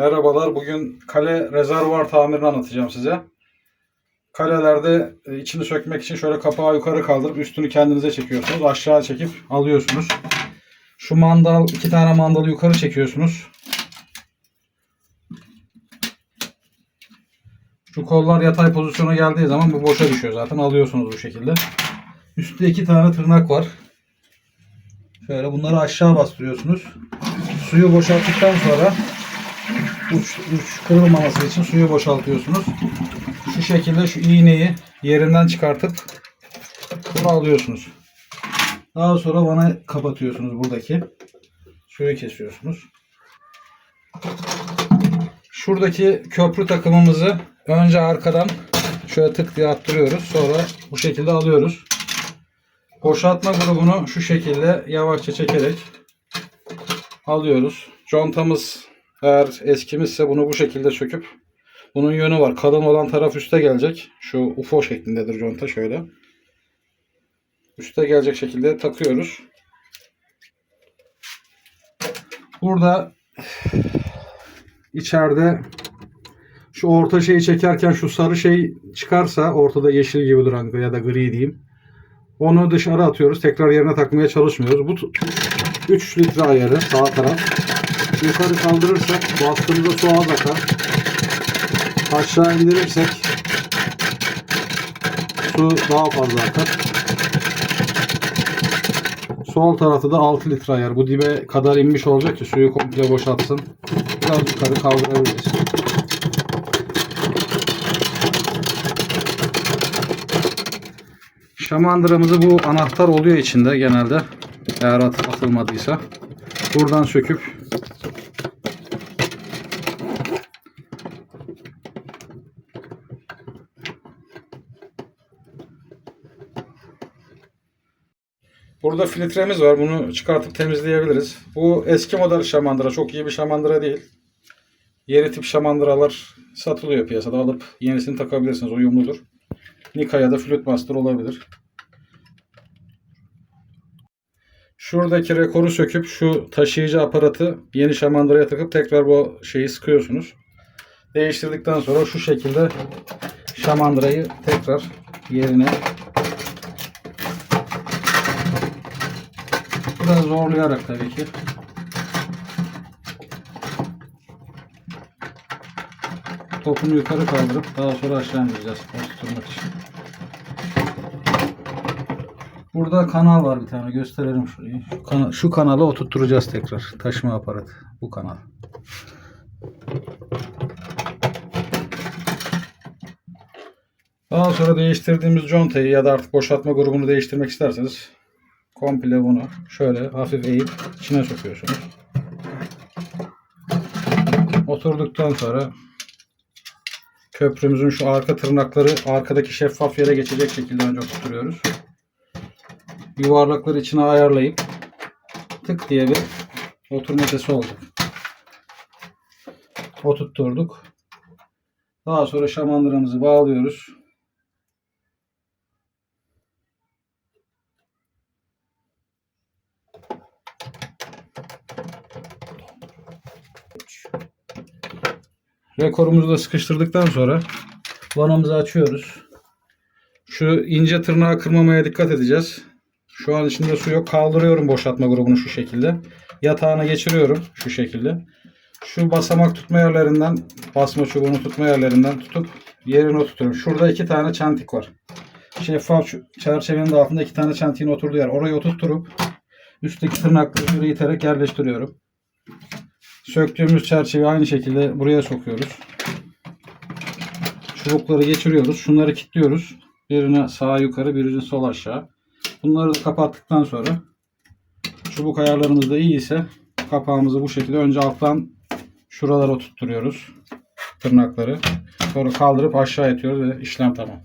Merhabalar. Bugün kale rezervuar tamirini anlatacağım size. Kalelerde e, içini sökmek için şöyle kapağı yukarı kaldırıp üstünü kendinize çekiyorsunuz. Aşağı çekip alıyorsunuz. Şu mandal, iki tane mandalı yukarı çekiyorsunuz. Şu kollar yatay pozisyona geldiği zaman bu boşa düşüyor zaten. Alıyorsunuz bu şekilde. Üstte iki tane tırnak var. Şöyle bunları aşağı bastırıyorsunuz. Suyu boşalttıktan sonra uç, uç kırılmaması için suyu boşaltıyorsunuz. Şu şekilde şu iğneyi yerinden çıkartıp bunu alıyorsunuz. Daha sonra vana kapatıyorsunuz buradaki. Suyu kesiyorsunuz. Şuradaki köprü takımımızı önce arkadan şöyle tık diye attırıyoruz. Sonra bu şekilde alıyoruz. Boşaltma grubunu şu şekilde yavaşça çekerek alıyoruz. Contamız eğer eskimizse bunu bu şekilde söküp bunun yönü var. Kalın olan taraf üste gelecek. Şu UFO şeklindedir conta şöyle. Üste gelecek şekilde takıyoruz. Burada içeride şu orta şeyi çekerken şu sarı şey çıkarsa ortada yeşil gibi duran ya da gri diyeyim. Onu dışarı atıyoruz. Tekrar yerine takmaya çalışmıyoruz. Bu 3 litre ayarı sağ taraf. Yukarı kaldırırsak bastığımızda su az akar. Aşağı indirirsek su daha fazla akar. Sol tarafta da 6 litre ayar. Bu dibe kadar inmiş olacak ki suyu komple boşaltsın. Biraz yukarı kaldırabiliriz. Şamandıramızı bu anahtar oluyor içinde genelde. Eğer at- atılmadıysa. Buradan söküp Burada filtremiz var. Bunu çıkartıp temizleyebiliriz. Bu eski model şamandıra. Çok iyi bir şamandıra değil. Yeni tip şamandıralar satılıyor piyasada. Alıp yenisini takabilirsiniz. Uyumludur. Nika ya da Flute Master olabilir. Şuradaki rekoru söküp şu taşıyıcı aparatı yeni şamandıraya takıp tekrar bu şeyi sıkıyorsunuz. Değiştirdikten sonra şu şekilde şamandırayı tekrar yerine biraz zorlayarak tabii ki topunu yukarı kaldırıp daha sonra aşağı indireceğiz oturtmak için. Burada kanal var bir tane gösterelim şurayı. Şu, kana- şu kanalı oturtturacağız tekrar. Taşıma aparatı. Bu kanal. Daha sonra değiştirdiğimiz contayı ya da artık boşaltma grubunu değiştirmek isterseniz komple bunu şöyle hafif eğip içine sokuyorsunuz. Oturduktan sonra köprümüzün şu arka tırnakları arkadaki şeffaf yere geçecek şekilde önce oturtuyoruz yuvarlakları içine ayarlayıp tık diye bir oturma sesi olacak. Oturtturduk. Daha sonra şamandıramızı bağlıyoruz. Rekorumuzu da sıkıştırdıktan sonra vanamızı açıyoruz. Şu ince tırnağı kırmamaya dikkat edeceğiz. Şu an içinde su yok. Kaldırıyorum boşaltma grubunu şu şekilde. Yatağına geçiriyorum şu şekilde. Şu basamak tutma yerlerinden, basma çubuğunu tutma yerlerinden tutup yerine oturtuyorum. Şurada iki tane çentik var. Şeffaf çerçevenin altında iki tane çentiğin oturduğu yer. Orayı oturtturup üstteki tırnakları iterek yerleştiriyorum. Söktüğümüz çerçeveyi aynı şekilde buraya sokuyoruz. Çubukları geçiriyoruz. Şunları kilitliyoruz. Birine sağ yukarı, birini sol aşağı. Bunları kapattıktan sonra çubuk ayarlarımız da iyi ise kapağımızı bu şekilde önce alttan şuralara oturtturuyoruz tırnakları. Sonra kaldırıp aşağı itiyoruz ve işlem tamam.